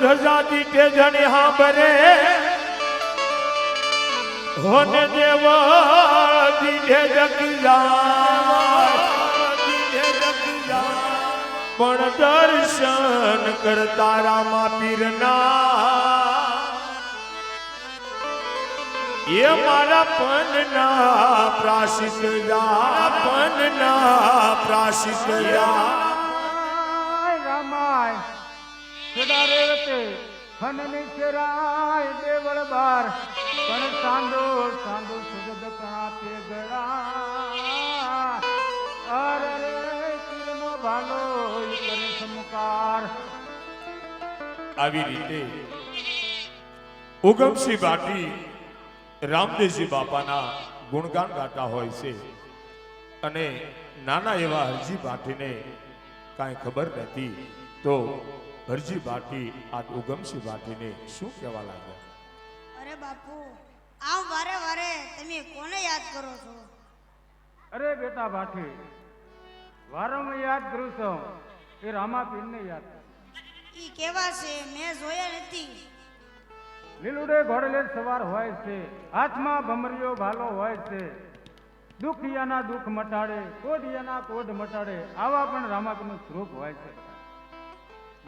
ધજા દીઠે જણી હાંભરે હોને દેવ દીધે જગજા પણ દર્શન કરતા રામા પીરના. એ મારા પનના પ્રાશિત જા પનના પ્રાશિત સદા રે વચ્ચે ખનની ચેરાય દેવળ બાર. પણ સાંદો સાંદો સુગદ ગળા. અર રે ભાલો સમકાર. આવી રીતે ઉગમસિંહ બાટી રામદેવજી બાપાના ગુણગાન ગાતા હોય છે. અને નાના એવા હરજી બાટીને કાંઈ ખબર નથી. તો હરજી બાટી આ ઉગમસિંહ બાટીને શું કહેવા લાગ્યા? અરે બાપુ આમ વારે વારે તમે કોને યાદ કરો છો? અરે બેટા ભાઠી વારંવાર યાદ કરું છું એ રામાપીરને યાદ કરું. ઈ કેવા છે? મેં જોયા નથી લીલુડે ઘોડલે સવાર હોય છે હાથમાં ભમરીયો ભાલો હોય છે. દુખિયાના દુઃખ મટાડે કોઢિયાના કોઢ મટાડે આવા પણ રામાપીરનું સ્વરૂપ હોય છે.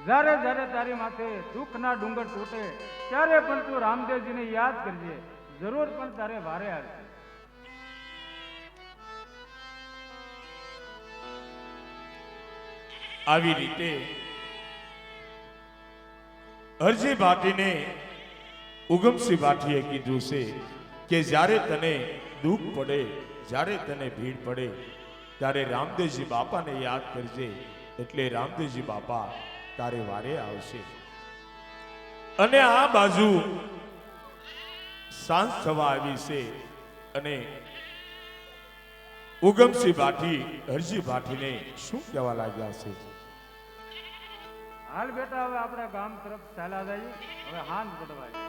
જ્યારે જ્યારે તારી માથે દુઃખના ડુંગર તૂટે, ત્યારે પણ તું રામદેવજીને યાદ કરજે. જરૂર પણ તારે વારે આવશે આવી રીતે હરજી ભાટીને ઉગમસિંહ ભાટીએ કીધું છે કે જ્યારે તને દુઃખ પડે, જ્યારે તને ભીડ પડે, ત્યારે રામદેવજી બાપાને યાદ કરજે. એટલે રામદેવજી બાપા તારે વારે આવશે. અને આ બાજુ સાંજ થવા આવી છે અને ઉગમસિંહ ભાટી હરજી ભાટીને શું કહેવા લાગ્યા છે? હાલ બેટા હવે આપણે ગામ તરફ ચાલ્યા જઈએ. હવે હાથ પડવાય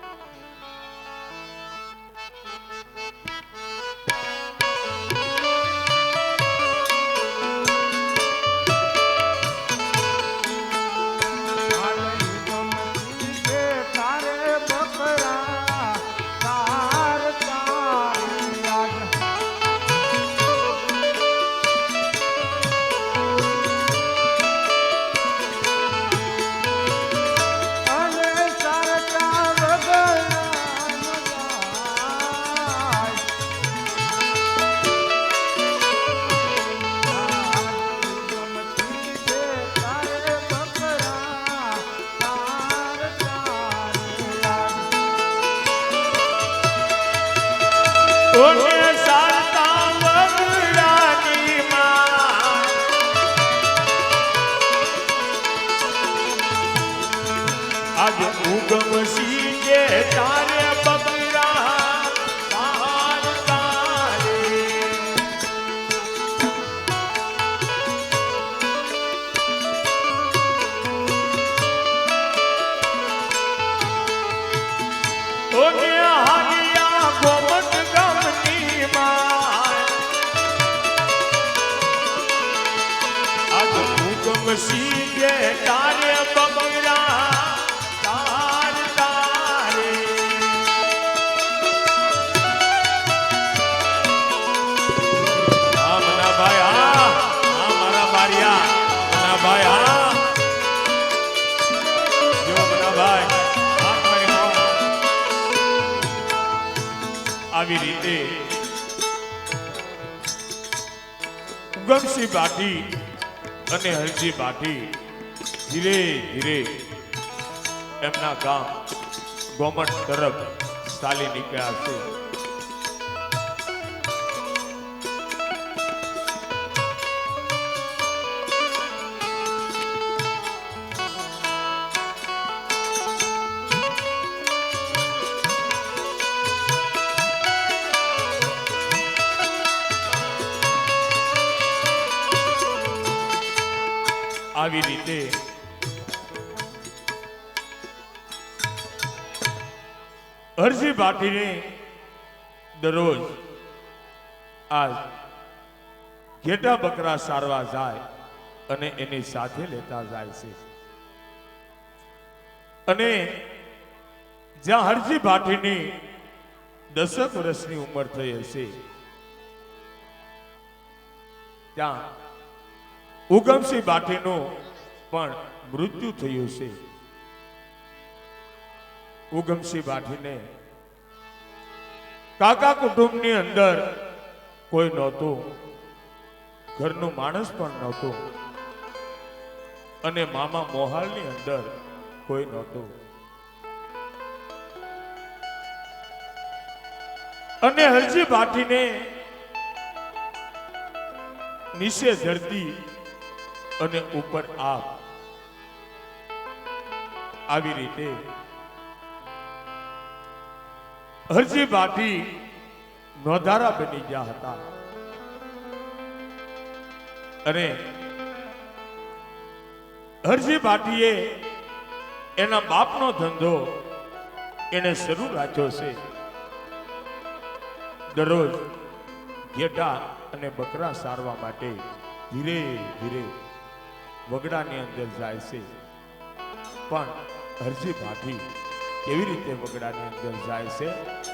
ઉગસી કે તારે બબરા તાર તારે. હા મના ભાઈ હા હા. ભાઈ હા આવી રીતે ઉગમસિંહ બાટી અને હરજી બાટી ધીરે ધીરે એમના ગામ ગોમટ તરફ ચાલી નીકળ્યા છે. રીતે હરજી ભાટીને દરરોજ આ ઘેટા બકરા સારવા જાય અને એની સાથે લેતા જાય છે. અને જ્યાં હરજી ભાટીની દસક વર્ષની ઉંમર થઈ હશે, ત્યાં ઉગમસિંહ બાટીનું પણ મૃત્યુ થયું છે. ઉગમસિંહ બાઠીને કાકા કુટુંબની અંદર કોઈ નહોતું, ઘરનું માણસ પણ નહોતું અને મામા મોહાલની અંદર કોઈ નહોતું. અને હરજી બાઠીને નીચે ધરતી અને ઉપર આપ આવી રીતે. હરજી બાટી નોધારા બની ગયા હતા. અને હરજી બાટીએ એના બાપનો ધંધો એને શરૂ રાખ્યો છે. દરરોજ ઘેટા અને બકરા સારવા માટે ધીરે ધીરે વગડાની અંદર જાય છે. પણ હરજી ભાભી કેવી રીતે વગડાની અંદર જાય છે?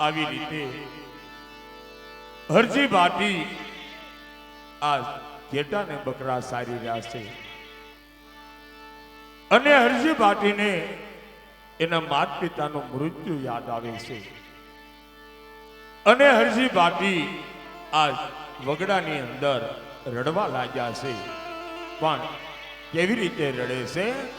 આવી રીતે. હરજી ભાટી આ ઘેટા ને બકરા સારી રહ્યા છે. અને હરજી ભાટીને એના માત પિતાનું મૃત્યુ યાદ આવે છે. અને હરજી ભાટી આ વગડાની અંદર રડવા લાગ્યા છે. પણ કેવી રીતે રડે છે?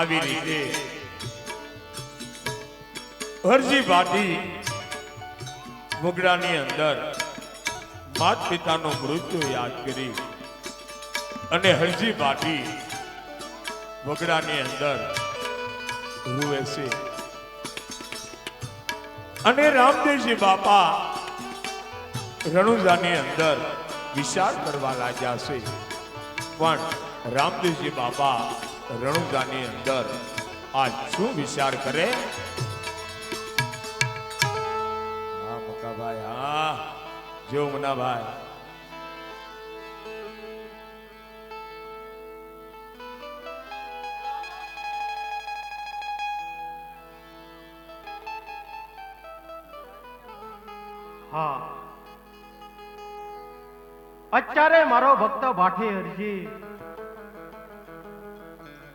આવી રીતે. હરજી ભાટી મુગડાની અંદર માત પિતાનું મૃત્યુ યાદ કરી અને હરજી ભાટી વગડાની અંદર રૂવે છે. અને રામદેવજી બાપા રણુજાની અંદર વિચાર કરવા લાગ્યા છે. પણ રામદેવજી બાપા રણુજાની અંદર આ શું વિચાર કરે? હા મકાભાઈ હા જો મુનાભાઈ. હા. અત્યારે મારો ભક્ત ભાઠી હરજી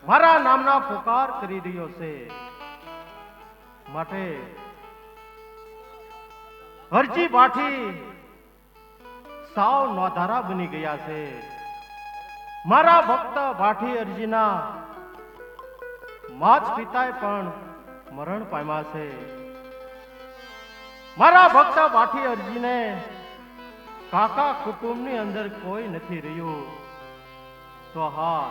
મારા નામના પુકાર કરી રહ્યો છે. માટે હરજી ભાઠી સાવ નોધારા બની ગયા છે. મારા ભક્ત ભાઠી અરજીના માત પિતાએ પણ મરણ પામ્યા છે. મારા ભક્ત ભાઠી અરજીને કાકા કુટુંબની અંદર કોઈ નથી રહ્યું. તો હા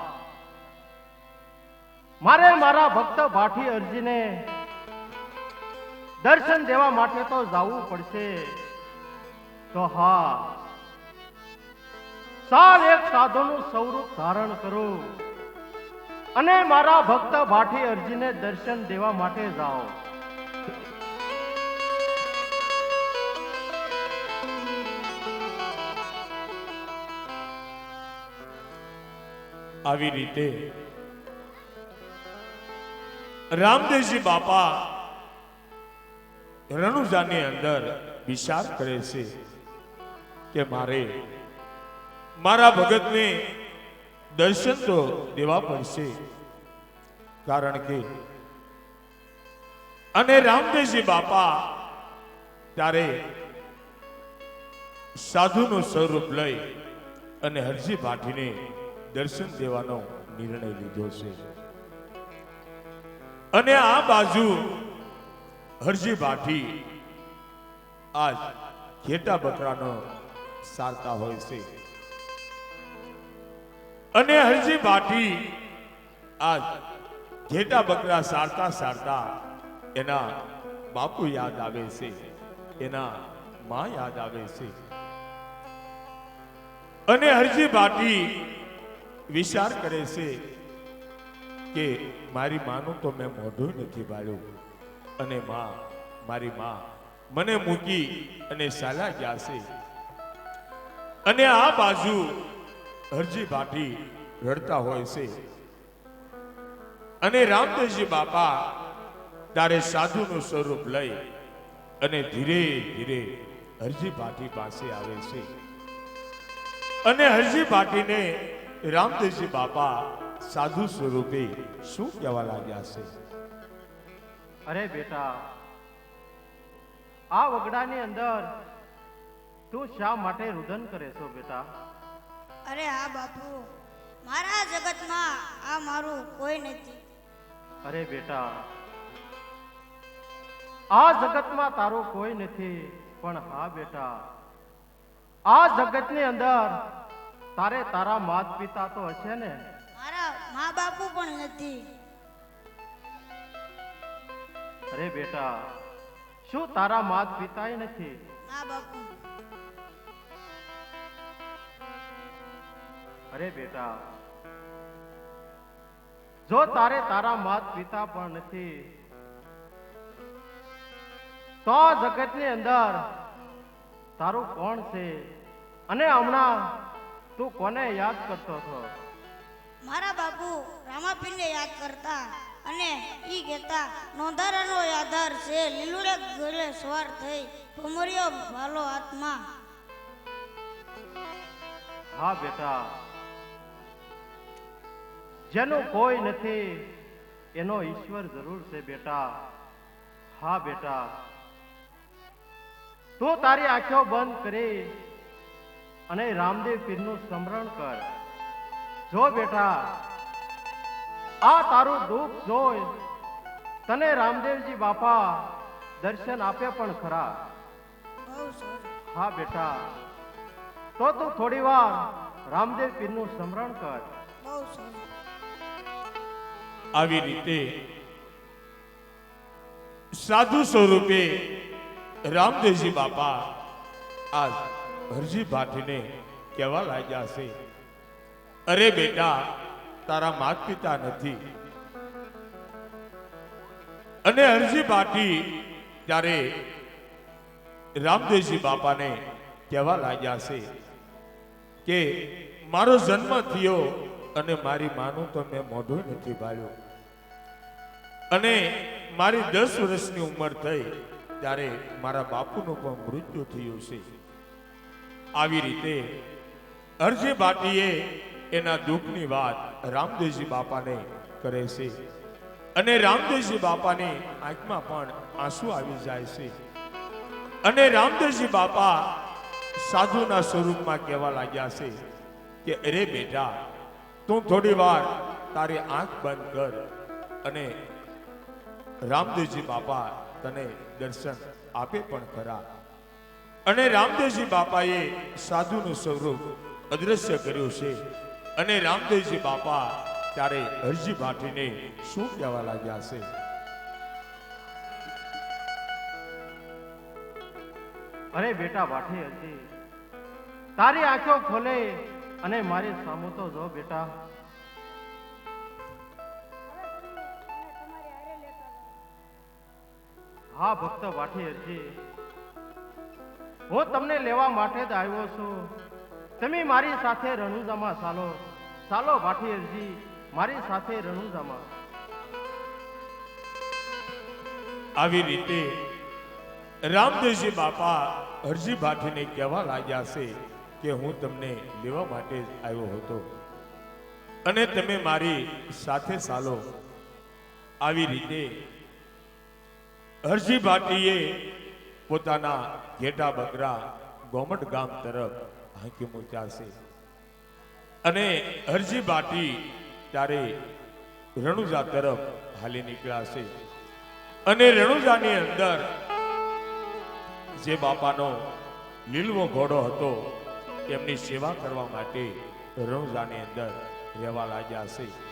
મારે મારા ભક્ત ભાઠી અરજીને દર્શન દેવા માટે તો જવું પડશે. તો હા. સાર એક સાધુનું સ્વરૂપ ધારણ કરો અને મારા ભક્ત ભાઠી અરજીને દર્શન દેવા માટે જાઓ. આવી રીતે રામદેવજી બાપા રણુજાની અંદર વિચાર કરે છે કે મારે મારા ભગતને દર્શન તો દેવા પડશે. કારણ કે અને રામદેવજી બાપા ત્યારે સાધુનું સ્વરૂપ લઈ અને હરજી ભાટીને દર્શન દેવાનો નિર્ણય લીધો છે. અને આ બાજુ હરજી ભાટી આજ ઘેટા બકરાનો સારતા હોય છે. અને હરજી ભાટી આજ ઘેટા બકરા સારતા સારતા એના બાપુ યાદ આવે છે. એના માં યાદ આવે છે. અને હરજી ભાટી વિચાર કરે છે. કે મારી માનું તો મેં મોઢું નથી બાળ્યું અને માં, મારી માં, મને મૂકી અને સાલા ગયા છે અને આ બાજુ હરજી ભાટી રડતા હોય છે. અને રામદેવજી બાપા તારે સાધુનું સ્વરૂપ લઈ અને ધીરે ધીરે હરજી ભાટી પાસે આવે છે. અને હરજી ભાટીને રામદેવજી બાપા સાધુ સ્વરૂપે શું કહેવા લાગ્યા છે? અરે બેટા આ વગડાની અંદર તું શા માટે રુદન કરે છો બેટા? અરે હા બાપુ મારા જગતમાં આ મારું કોઈ નથી. અરે બેટા આ જગતમાં તારું કોઈ નથી પણ હા બેટા આ જગતની અંદર તારે તારા માત પિતા તો હશે ને? મા બાપુ પણ નથી. અરે બેટા શું તારા માત પિતાય નથી? ના બાપુ. અરે બેટા જો તારે તારા માત પિતા પણ નથી તો જગતની અંદર તારું કોણ છે? અને હમણાં તું કોને યાદ કરતો હતો? મારા બાપુ રામાપીરને યાદ કરતા અને ઈ કહેતા, નોંધારાનો આધાર છે, લીલુડે ગળે સવાર થઈ ભમરિયો ભાલો આત્મા હા બેટા. જેનું કોઈ નથી, એનો ઈશ્વર જરૂર છે બેટા. હા બેટા. તું તારી આંખો બંધ કરી અને રામદેવ પીરનું સ્મરણ કર. જો બેટા, આ તારું દુઃખ જોઈ તને રામદેવજી બાપા દર્શન આપે પણ ખરા. હા બેટા, તો તું થોડી વાર રામદેવ પીરનું સ્મરણ કર. આવી રીતે સાધુ સ્વરૂપે રામદેવજી બાપા આજ હરજી ભાટીને કહેવા લાગ્યા છે. અરે બેટા, તારા માત પિતા નથી. અને હરજી બાટી ત્યારે રામદેવજી બાપાને કહેવા લાગ્યા છે કે, મારો જન્મ થયો અને મારી માનું તો મેં મોઢું નથી બાળ્યું. અને મારી દસ વર્ષની ઉંમર થઈ ત્યારે મારા બાપુનું પણ મૃત્યુ થયું છે. આવી રીતે અરજી ભાટીએ એના દુઃખની વાત રામદેવજી બાપાને કરે છે. અને રામદેવજી બાપાની આંખમાં પણ આંસુ આવી જાય છે. અને રામદેવજી બાપા સાધુના સ્વરૂપમાં કહેવા લાગ્યા છે કે, અરે બેટા, તું થોડી વાર તારી આંખ બંધ કર અને રામદેવજી બાપા તને દર્શન આપે પણ ખરા. અને રામદેવજી બાપાએ સાધુનું સ્વરૂપ અદ્રશ્ય કર્યું છે. અને રામદેવજી બાપા ત્યારે હરજી ભાટીને શું કહેવા લાગ્યા છે? અરે બેટા વાઠી હતી તારી આંખો ખોલે અને મારી સામો તો જો બેટા. હા, ભક્ત વાઠી અરજી હું તમને લેવા માટે જ આવ્યો છું. તમે મારી સાથે રણુજામાં ચાલો. ચાલો ભાટિયરજી મારી સાથે રણુજામાં. આવી રીતે રામદેવજી બાપા હરજી ભાટીને કહેવા લાગ્યા છે કે હું તમને લેવા માટે આવ્યો હતો. અને તમે મારી સાથે ચાલો. આવી રીતે હરજી ભાટીએ પોતાના ઘેટા બકરા ગોમટ ગામ તરફ હાંકી મૂક્યા અને હરજી બાટી ત્યારે રણુજા તરફ હાલી નીકળ્યા છે. અને રણુજાની અંદર જે બાપાનો લીલવો ઘોડો હતો એમની સેવા કરવા માટે રણુજાની અંદર રહેવા લાગ્યા છે.